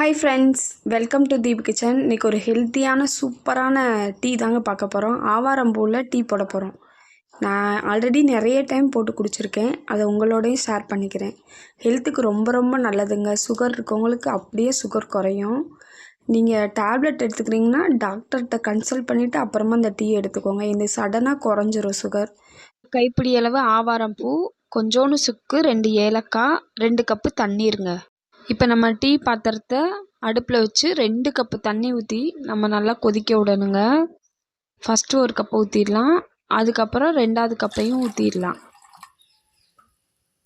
Hi friends welcome to Deep kitchen இன்றைக்கி ஒரு ஹெல்த்தியான சூப்பரான டீ தாங்க பார்க்க போகிறோம் ஆவாரம்பூவில் டீ போட போகிறோம் நான் ஆல்ரெடி நிறைய டைம் போட்டு குடிச்சிருக்கேன். அதை உங்களோடையும் ஷேர் பண்ணிக்கிறேன். ஹெல்த்துக்கு ரொம்ப ரொம்ப நல்லதுங்க. சுகர் இருக்கவங்களுக்கு அப்படியே சுகர் குறையும். நீங்கள் டேப்லெட் எடுத்துக்கிறீங்கன்னா டாக்டர்கிட்ட கன்சல்ட் பண்ணிவிட்டு அப்புறமா அந்த டீ எடுத்துக்கோங்க. இந்த சடனாக குறைஞ்சிரும் சுகர் கைப்பிடி அளவு ஆவாரம் பூ கொஞ்சோண்டு சுக்கு ரெண்டு ஏலக்காய் ரெண்டு கப்பு தண்ணீருங்க. இப்போ நம்ம டீ பாத்திரத்தை அடுப்பில் வச்சு ரெண்டு கப்பு தண்ணி ஊற்றி நம்ம நல்லா கொதிக்க விடணுங்க. ஃபஸ்ட்டு ஒரு கப்பு ஊற்றிடலாம் அதுக்கப்புறம் ரெண்டாவது கப்பையும் ஊற்றிடலாம்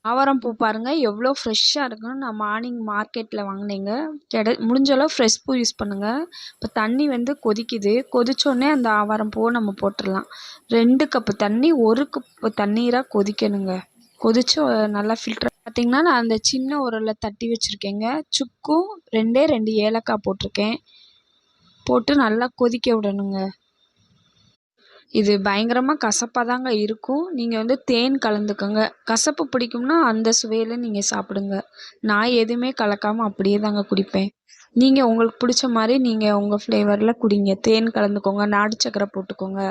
ஆவாரம் பூ பாருங்கள் எவ்வளோ ஃப்ரெஷ்ஷாக இருக்குன்னு நான் மார்னிங் மார்க்கெட்டில் வாங்கினேங்க. கெட முடிஞ்சளவு ஃப்ரெஷ் பூ யூஸ் பண்ணுங்கள் இப்போ தண்ணி வந்து கொதிக்குது. கொதிச்சோடனே அந்த ஆவாரம் பூவை நம்ம போட்டுடலாம். ரெண்டு கப்பு தண்ணி ஒரு கப்பு தண்ணீராக கொதிக்கணுங்க. கொதிச்சு நல்லா ஃபில்டர் பார்த்தீங்கன்னா நான் அந்த சின்ன உரலில் தட்டி வச்சுருக்கேங்க. சுக்கும் ரெண்டே ரெண்டு ஏலக்காய் போட்டிருக்கேன். போட்டு நல்லா கொதிக்க விடணுங்க. இது பயங்கரமாக கசப்பாக தாங்க இருக்கும். நீங்கள் வந்து தேன் கலந்துக்கோங்க. கசப்பு பிடிக்கும்னா அந்த சுவையில் நீங்கள் சாப்பிடுங்க. நான் எதுவுமே கலக்காமல் அப்படியே தாங்க குடிப்பேன். நீங்கள் உங்களுக்கு பிடிச்ச மாதிரி நீங்கள் உங்கள் ஃப்ளேவரில் குடிங்க. தேன் கலந்துக்கோங்க நாடு சக்கரை போட்டுக்கோங்க.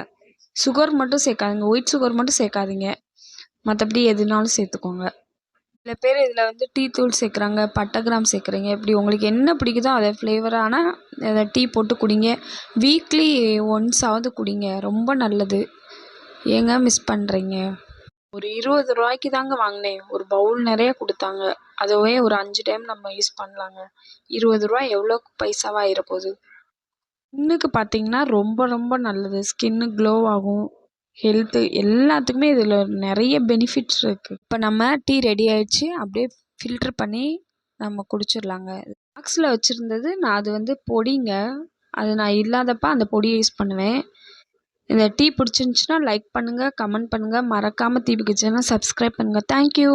சுகர் மட்டும் சேர்க்காதீங்க. ஒயிட் சுகர் மட்டும் சேர்க்காதீங்க. மற்றபடி எதுனாலும் சேர்த்துக்கோங்க. சில பேர் இதில் வந்து டீ தூள் சேர்க்குறாங்க பட்டை கிராம் சேர்க்குறீங்க. இப்படி உங்களுக்கு என்ன பிடிக்குதோ அதை ஃப்ளேவரான அதை டீ போட்டு குடிங்க. வீக்லி ஒன்ஸாவது குடிங்க. ரொம்ப நல்லது. ஏங்க மிஸ் பண்ணுறீங்க ஒரு இருபது ரூபாய்க்கு தாங்க வாங்கினேன். ஒரு பவுல் நிறைய கொடுத்தாங்க. அதுவே ஒரு அஞ்சு டைம் நம்ம யூஸ் பண்ணலாங்க. இருபது ரூபா எவ்வளோ பைசாவாக ஆயிரப்போகுது? ஸ்கின்னுக்கு பார்த்தீங்கன்னா ரொம்ப ரொம்ப நல்லது. ஸ்கின்னு க்ளோ ஆகும். ஹெல்த்து எல்லாத்துக்குமே இதில் நிறைய பெனிஃபிட்ஸ் இருக்குது இப்போ நம்ம டீ ரெடி ஆகிடுச்சு அப்படியே ஃபில்ட்ரு பண்ணி நம்ம குடிச்சிடலாங்க. பாக்ஸில் வச்சுருந்தது நான் அது வந்து பொடிங்க. அது நான் இல்லாதப்ப அந்த பொடியை யூஸ் பண்ணுவேன். இந்த டீ பிடிச்சிருந்துச்சின்னா லைக் பண்ணுங்கள் கமெண்ட் பண்ணுங்கள் மறக்காமல் தீபி கிச்சனை சப்ஸ்கிரைப் பண்ணுங்கள் தேங்க்யூ